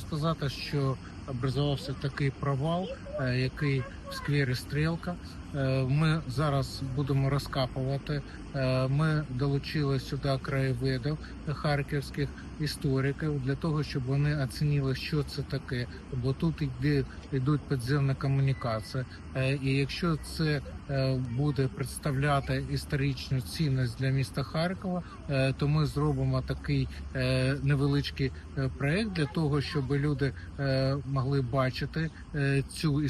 сказати, що образувався такий провал, який в сквері Стрілка. Е, Ми зараз будемо розкапувати. Е, Ми долучили сюди краєвидів харківських істориків для того, щоб вони оцінили, що це таке. Бо тут йде йдуть підземні комунікації. Е, І якщо це е, буде представляти історичну цінність для міста Харкова, е, то ми зробимо такий е, невеличкий е, проект для того, щоб люди е, могли бачити е, цю історію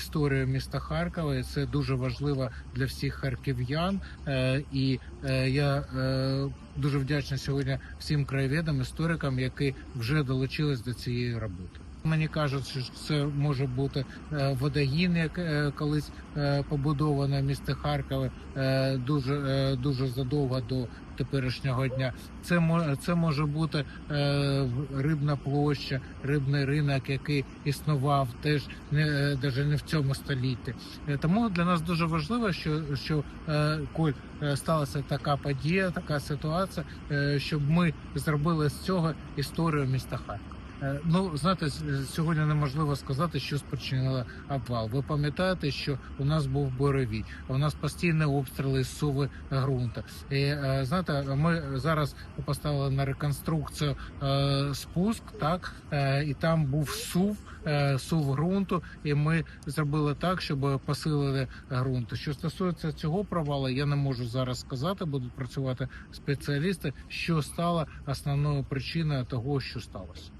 міста Харкова. І це дуже важливо для всіх харків'ян. Е, І е, я е, дуже вдячний сьогодні всім краєвідам, історикам, які вже долучились до цієї роботи. Мені кажуть, що це може бути е, водогін, як е, колись е, побудовано місто Харкове дуже дуже задовго до теперішнього дня. Це це може бути рибна площа, рибний ринок, який існував теж не навіть не в цьому столітті. Тому для нас дуже важливо, що що коль сталася така подія, така ситуація, щоб ми зробили з цього історію міста Харкова. Е, Ну, знаєте, сьогодні неможливо сказати, що спричинило обвал. Ви пам'ятаєте, що у нас був бойовий, у нас постійні обстріли з суви ґрунту. І е, знаєте, ми зараз поставили на реконструкцію е, спуск, так е, і там був сув, е, сув ґрунту, і ми зробили так, щоб посилили ґрунт. Що стосується цього провалу, я не можу зараз сказати. Будуть працювати спеціалісти, що стало основною причиною того, що сталося.